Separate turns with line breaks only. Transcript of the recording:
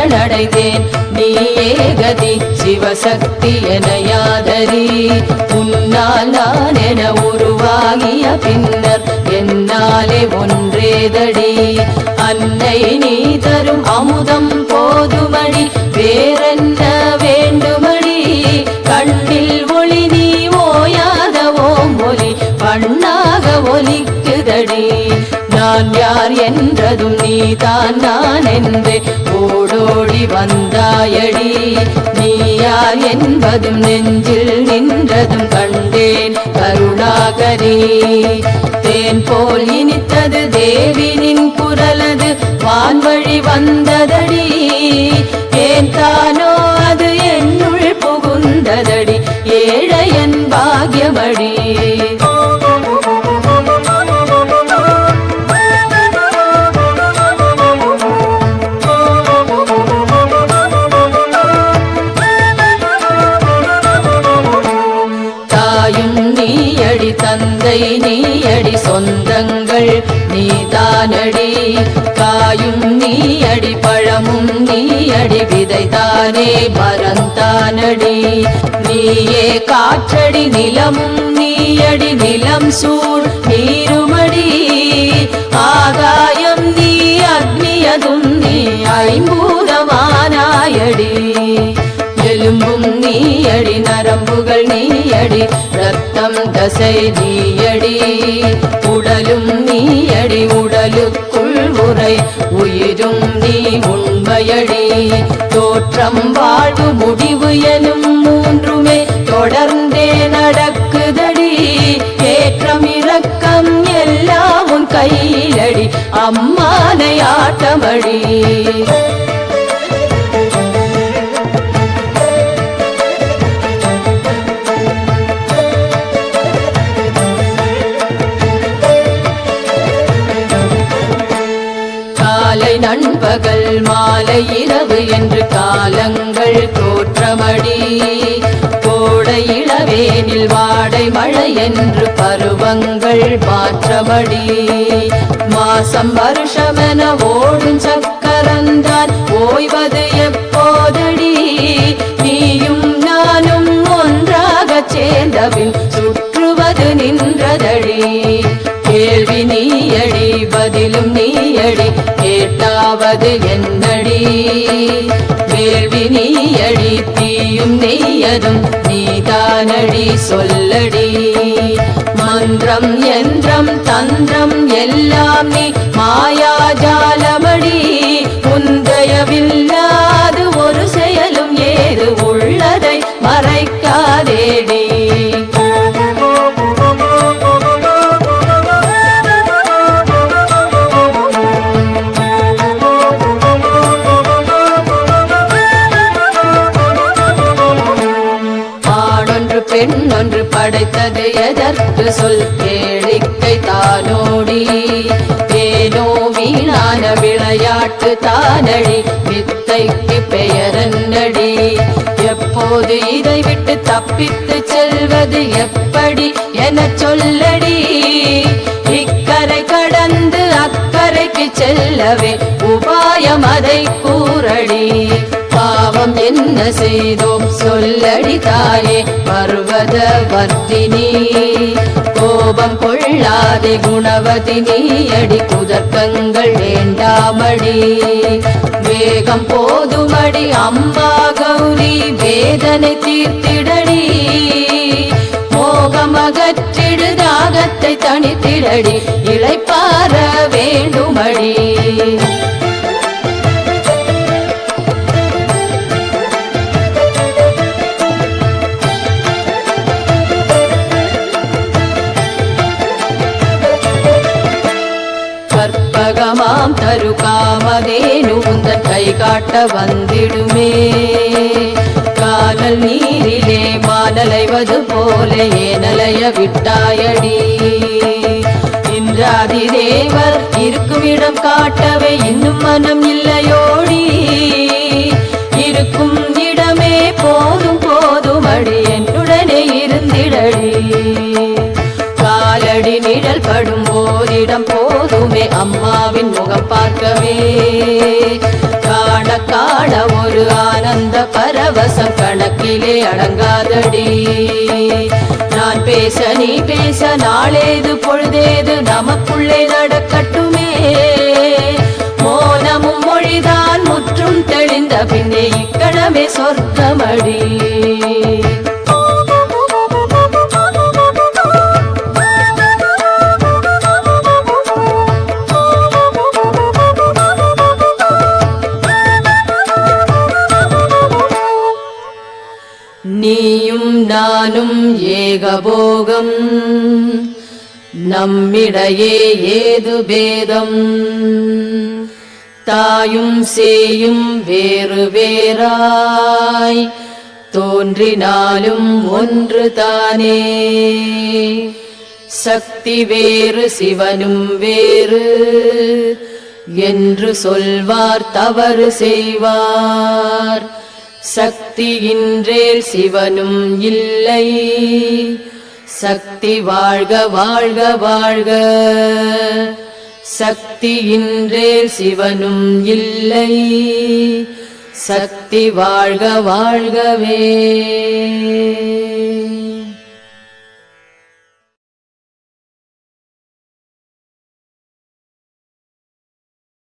உன்னை சரணடைந்தேன் நீயே கதி சிவசக்தி என யாதரி உன்னால் நான் என உருவாகிய பின்னர் என்னாலே ஒன்றேதடி. அன்னை நீ தரும் அமுதம் போதுமடி நான் யார் என்றதும் நீதான் நான் என்று ஓடோடி வந்தாயடி. நீ யார் என்பதும் நெஞ்சில் நின்றதும் கண்டேன் கருணாகரி. தேன் போல் இனித்தது தேவினின் குரலது வான்வழி வந்ததடி. ஏன் தானோ அது என்னுள் புகுந்ததடி. ஏழையன் பாக்யமடி நீயடி விதைதானே மரந்தானடி நீயே காற்றடி நிலமும் நீயடி நிலம் சூழ். நீருமடி தசை நீயடி உடலும் நீயடி உடலுக்குள் உரை உயிரும் நீ உண்மையடி. தோற்றம் வாழ்வு முடிவு எனும் மூன்றுமே தொடர்ந்தே நடக்குதடி. ஏற்றம் இறக்கம் எல்லாம் உன் கையிலடி அம்மானை ஆட்டமடி. நண்பகல் மாலை இரவு என்று காலங்கள் தோற்றமடி. கோடை இளவேனில் வாடை மழை என்று பருவங்கள் மாற்றமடி. மாசம் வருஷமென ஓடும் நீயடி நீயடி கேட்டாவது என்னடி? வேள்வி நீயடி தீயும் நெய்யதும் நீதானடி சொல்லடி. மந்திரம் யந்திரம் தந்திரம் எல்லாம் நீ மாயாஜாலமடி உந்தயவில்லாது ஒரு செயலும் ஏது உள்ளதை மறைக்காதேடி. பெண் ஒன்று படைத்தது எதற்கு சொல்? கேளிக்கை தானோடி. தேனோ வீணான விளையாட்டு தானடி. வித்தைக்கு பெயரன்னடி எப்போது இதை விட்டு தப்பித்து செல்வது எப்படி என சொல்லடி. இக்கரை கடந்து அக்கறைக்கு செல்லவே உபாயம் அதை கூறடி. என்ன செய்தோம்? சொல்லடி தாயே பர்வத வர்த்தினி கோபம் கொள்ளாதே குணவதி நீயடி குதர்க்கங்கள் வேண்டாமடி. வேகம் போதுமடி அம்மா கௌரி வேதனை தீர்த்திடடி. மோகம் அகற்றிடு தாகத்தை தனித்திடடி இழைப்பார வேண்டுமடி. ஒரு காமதேனு உந்தன் கை காட்ட வந்திடுமே காதல் நீரிலே மானலைவது போல ஏனலைய விட்டாயடி இன்றாதி தேவர் இருக்கும் இடம் காட்டவே இன்னும் மனம் இல்லையோடி இருக்கும் இடமே போதும் போதும் அடி என்னுடனே இருந்திடடி காலடி நிழல் படும் போதிடம் போ போதுமே அம்மாவின் முகம் பார்க்கவே காண காண ஒரு ஆனந்த பரவசம் கணக்கிலே அடங்காதடி. நான் பேச நீ பேச நாளேது பொழுதேது நமக்குள்ளே நடக்கட்டுமே. மோனமும் மொழிதான் முற்றும் தெளிந்த பின்னே இக்கணமே சொர்க்கமடி. நானும் ஏகபோகம். நம்மிடையே ஏது பேதம்? தாயும் சேயும் வேறு வேறாய். தோன்றினாலும் ஒன்று தானே. சக்தி வேறு சிவனும் வேறு. என்று சொல்வார் தவறு செய்வார். சக்தியின்றேல் சிவனும் இல்லை. சக்தி வாழ்க வாழ்க வாழ்க. சக்தியின்றேல் சிவனும் இல்லை. சக்தி வாழ்க வாழ்கவே.